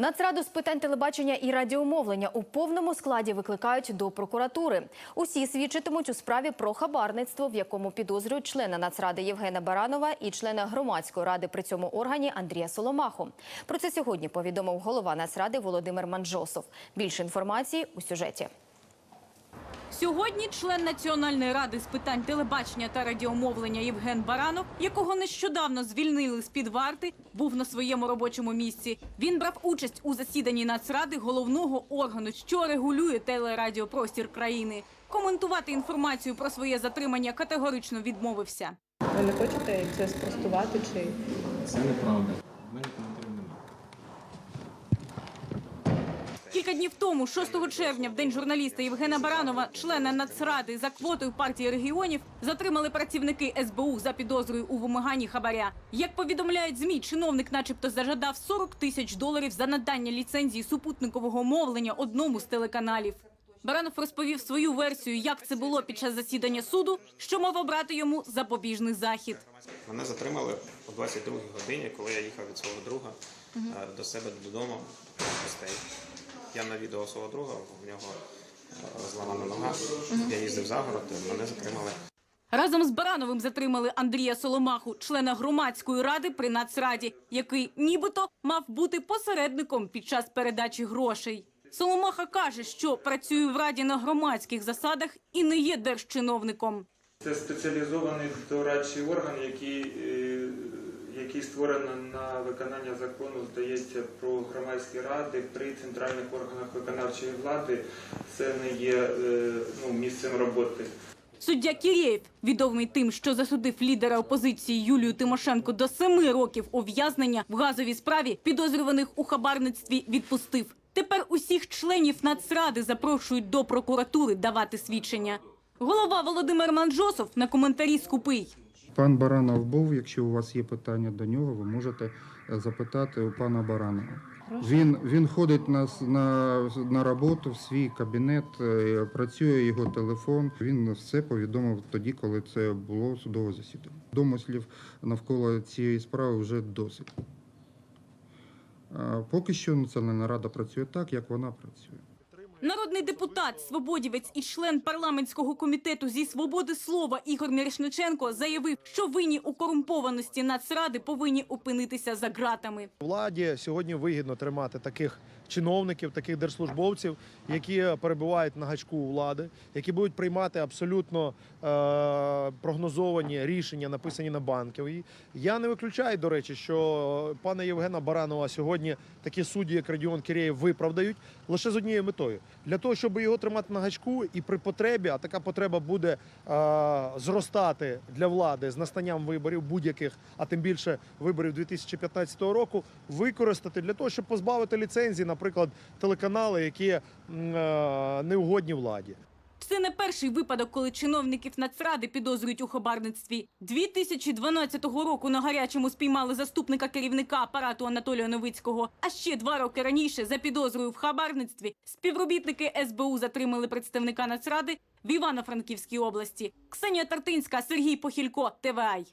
Нацраду з питань телебачення і радіомовлення у повному складі викликають до прокуратури. Усі свідчитимуть у справі про хабарництво, в якому підозрюють члена Нацради Євгена Баранова і члена громадської ради при цьому органі Андрія Соломаху. Про це сьогодні повідомив голова Нацради Володимир Манджосов. Більше інформації у сюжеті. Сьогодні член Національної ради з питань телебачення та радіомовлення Євген Баранов, якого нещодавно звільнили з-під варти, був на своєму робочому місці. Він брав участь у засіданні Нацради головного органу, що регулює телерадіопростір країни. Коментувати інформацію про своє затримання категорично відмовився. Ви не хочете це спростувати чи Це неправда. В мене коментарів немає. Кілька днів тому, 6 червня, в день журналіста Євгена Баранова, члена Нацради за квотою партії регіонів, затримали працівники СБУ за підозрою у вимаганні хабаря. Як повідомляють змі, чиновник, начебто, зажадав 40 тисяч доларів за надання ліцензії супутникового мовлення одному з телеканалів. Баранов розповів свою версію, як це було під час засідання суду, що мав обрати йому запобіжний захід. Мене затримали о 22 годині, коли я їхав від свого друга е, до себе додому Я навідував свого друга, у нього е, зламана нога. Я їздив за город, мене затримали. Разом з Барановим затримали Андрія Соломаху, члена громадської ради при Нацраді, який нібито мав бути посередником під час передачі грошей. Соломаха каже, що працює в раді на громадських засадах і не є держчиновником. Це спеціалізований дорадчий орган, який, е, який створено на виконання закону, здається, про громадські ради при центральних органах виконавчої влади. Це не є е, ну, місцем роботи. Суддя Кірєєв, відомий тим, що засудив лідера опозиції Юлію Тимошенко до семи років ув'язнення в газовій справі, підозрюваних у хабарництві, відпустив. Тепер усіх членів Нацради запрошують до прокуратури давати свідчення. Голова Володимир Манджосов на коментарі скупий. Пан Баранов був. Якщо у вас є питання до нього, ви можете е, запитати у пана Баранова. Він, він ходить на, на, на роботу в свій кабінет, е, працює його телефон. Він все повідомив тоді, коли це було судове засідання. Домислів навколо цієї справи вже досить. Поки що Національна рада працює так, як вона працює. Народний депутат, свободівець і член парламентського комітету зі свободи слова Ігор Мірошниченко заявив, що винні у корумпованості Нацради повинні опинитися за ґратами. Владі сьогодні вигідно тримати таких чиновників, таких держслужбовців, які перебувають на гачку влади, які будуть приймати абсолютно е- прогнозовані рішення, написані на банковій. Я не виключаю, до речі, що пана Євгена Баранова сьогодні такі судді, як Радіон Кірєєв, виправдають лише з однією метою для того, щоб його тримати на гачку, і при потребі, а така потреба буде е- зростати для влади з настанням виборів будь-яких, а тим більше виборів 2015 року, використати для того, щоб позбавити ліцензії, наприклад, телеканали, які е, неугодні владі. Це не перший випадок, коли чиновників Нацради підозрюють у хабарництві. 2012 року на гарячому спіймали заступника керівника апарату Анатолія Новицького. А ще два роки раніше за підозрою в хабарництві співробітники СБУ затримали представника Нацради в Івано-Франківській області. Ксенія Тартинська, Сергій Похілько, ТВАЙ.